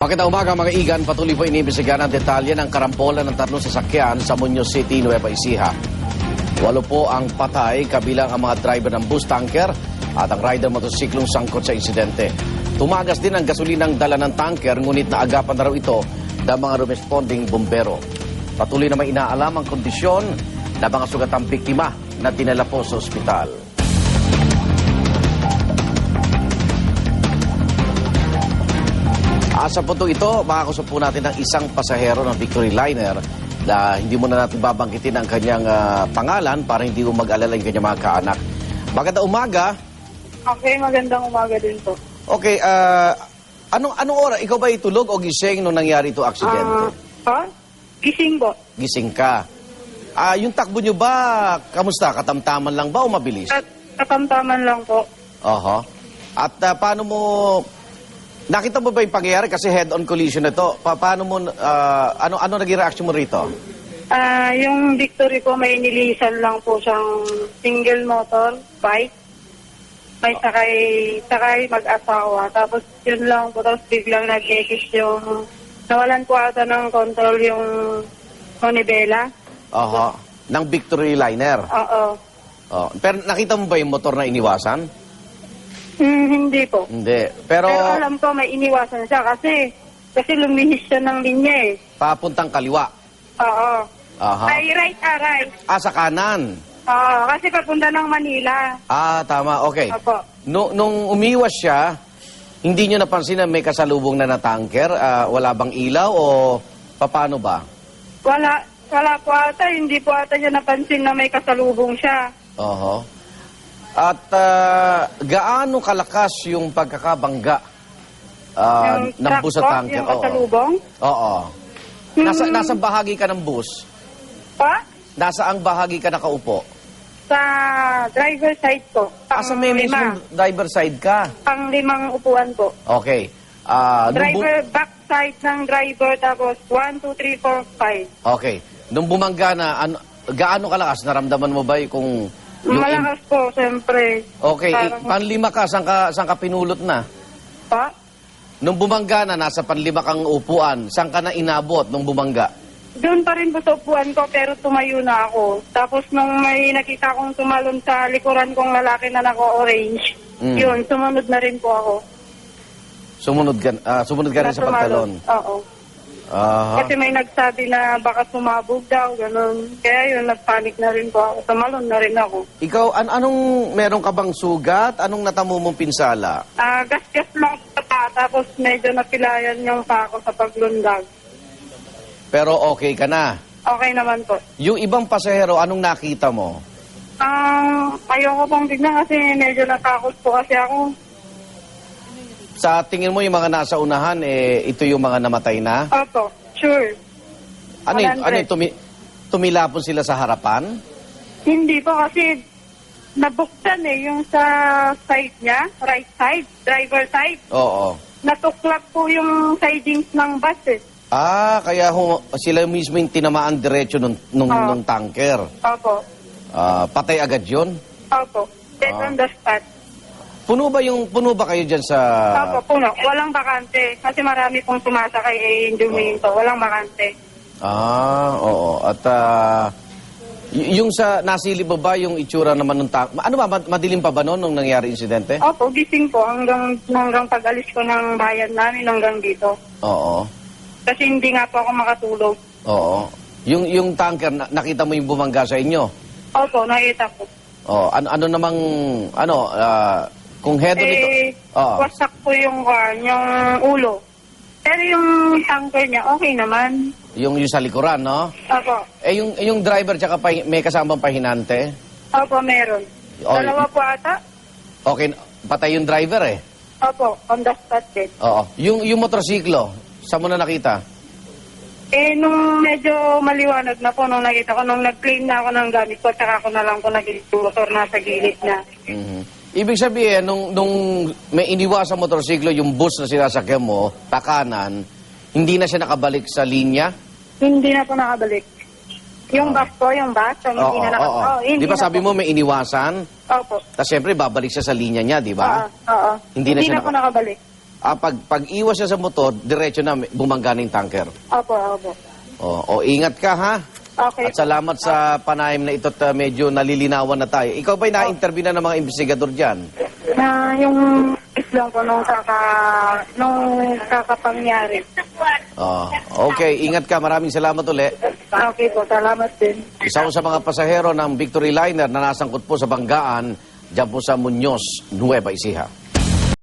Magandang umaga mga igan, patuloy po inimbestigahan ang detalye ng karampolan ng tatlong sasakyan sa Muñoz City, Nueva Ecija. Walo po ang patay kabilang ang mga driver ng bus tanker at ang rider motosiklong sangkot sa insidente. Tumagas din ang gasolinang dala ng tanker ngunit naagapan na raw ito ng mga responding bumbero. Patuloy na may inaalam ang kondisyon ng mga sugatang biktima na dinala po sa ospital. Ah, sa punto ito, makakusap po natin ang isang pasahero ng Victory Liner na hindi muna natin babanggitin ang kanyang ah, pangalan para hindi mo mag-alala yung kanyang mga kaanak. Maganda umaga. Okay, magandang umaga din po. Okay, ah, anong, anong oras? Ikaw ba itulog o gising nung nangyari ito Ah, aksidente? ha? Gising po. gising ka. Ah, yung takbo nyo ba, kamusta? Katamtaman lang ba o mabilis? At katamtaman lang po. Oho. At ah, paano mo... Nakita mo ba yung pangyayari? Kasi head-on collision ito. Pa paano mo... ah, ano, ano naging reaction mo rito? Ah, yung victory ko may nilisan lang po siyang single motor bike. May sakay, sakay mag-asawa. Tapos yun lang po. Tapos biglang nag-ekis yung... Nawalan po ata ng control yung Honibela. Oho. Ng Victory Liner. Oo. Oh. Pero nakita mo ba yung motor na iniwasan? Hmm, hindi po. Hindi. Pero, Pero alam ko may iniwasan siya kasi kasi lumihis siya ng linya eh. papuntang kaliwa. Oo. Aha. Ay, right, ah, right. Ah, sa kanan. Oo, kasi papunta ng Manila. Ah, tama. Okay. Opo. Nung, nung umiwas siya, hindi nyo napansin na may kasalubong na na tanker? Ah, wala bang ilaw o paano ba? Wala, wala po ata, hindi po ata niya napansin na may kasalubong siya. Oho. At ah, gaano kalakas yung pagkakabangga ah, yung ng bus sa tanker? yung Oo. kasalubong. Oo. Nasa, Hmm. nasa bahagi ka ng bus? Pa? Nasa ang bahagi ka nakaupo? Sa driver side po. Ah, sa may mismong driver side ka? Pang limang upuan po. Okay. Bu- Driver, back side ng driver, tapos 1, 2, 3, 4, 5. okay. Nung bumangga na, ano, gaano kalakas? Naramdaman mo ba kung... Malakas po, siyempre. okay, i- Parang- panlima ka, saan ka, saan ka pinulot na? Pa? Nung bumangga na, nasa panlima kang upuan, saan ka na inabot nung bumangga? Doon pa rin po sa upuan ko, pero tumayo na ako. Tapos nung may nakita kong tumalon sa likuran kong lalaki na naka-orange, Mm. yun, sumunod na rin po ako. Sumunod ka, ah, sumunod ka rin sa pagtalon. tumalon. Oo. Aha. Kasi may nagsabi na baka sumabog daw, ganun. Kaya yun, nagpanik na rin po ako. Tumalon na rin ako. Ikaw, an anong meron ka bang sugat? Anong natamo mong pinsala? Ah, gas-gas lang sa tapos medyo napilayan yung pa ako sa paglundag. Pero okay ka na. Okay naman po. Yung ibang pasahero, anong nakita mo? Ah, ayoko pong tignan kasi medyo natakot po kasi ako. Sa tingin mo yung mga nasa unahan, eh, ito yung mga namatay na? Opo, sure. Ano yun? 100. Ano yun? Tumi- tumilapon sila sa harapan? Hindi po kasi nabuksan eh yung sa side niya, right side, driver side. Oo. Natuklap po yung sidings ng bus eh. Ah, kaya ho, sila mismo yung tinamaan diretso nung, nung, Ah. nung tanker. Opo, Ah, patay agad yun? opo. Dead Ah. on the spot. Puno ba yung puno ba kayo diyan sa Opo, puno. Walang bakante. Kasi marami pong sumasakay eh, yung huminto. Walang bakante. Ah, oo. At ah, y- yung sa nasilip mo ba yung itsura naman ng tanker? Ano ba mad- madilim pa ba noon nung nangyari insidente? Opo, gising po hanggang, hanggang pag-alis ko ng bayan namin hanggang dito. Oo. Kasi hindi nga po ako makatulog. Oo. Yung yung tanker na- nakita mo yung bumangga sa inyo? Opo, nakita ko. Oh, ano ano namang ano ah, kung ito? Eh, Oo. wasak po yung car, yung ulo. Pero yung tanker niya, okay naman. Yung yung sa likuran, no? Opo, Eh yung yung driver tsaka pa, may kasamang pahinante. opo, meron. Oh, Dalawa po ata? Okay, patay yung driver eh. Opo, on the spot din. Oo. Yung yung motorsiklo, saan mo na nakita? Eh, nung medyo maliwanag na po, nung nakita ko, nung nag-claim na ako ng gamit ko, tsaka ako na lang po nag-motor na sa gilid na. Mhm. Ibig sabihin, nung, nung may iniwasang motorsiklo, yung bus na sinasakyan mo, pakanan, hindi na siya nakabalik sa linya? Hindi na po nakabalik. Yung bus po, yung bus, yung hindi na nakabalik. oo. Oh, hindi Di ba na sabi po. mo may iniwasan? Opo. Tapos siyempre, babalik siya sa linya niya, di ba? Oo, oo. Hindi na siya na po naka- nakabalik. ah, pag, pag iwas siya sa motor, diretso na bumangga ng tanker. Opo, opo. O, o ingat ka ha. Okay. At salamat sa panayam na ito at medyo nalilinawan na tayo. Ikaw ba'y na-interview na ng mga investigador dyan? Na yung is lang po nung kaka nung kakapangyari. Oh, okay, ingat ka. Maraming salamat uli. Okay po, salamat din. Isa ko sa mga pasahero ng Victory Liner na nasangkot po sa banggaan dyan po sa Muñoz, Nueva Ecija.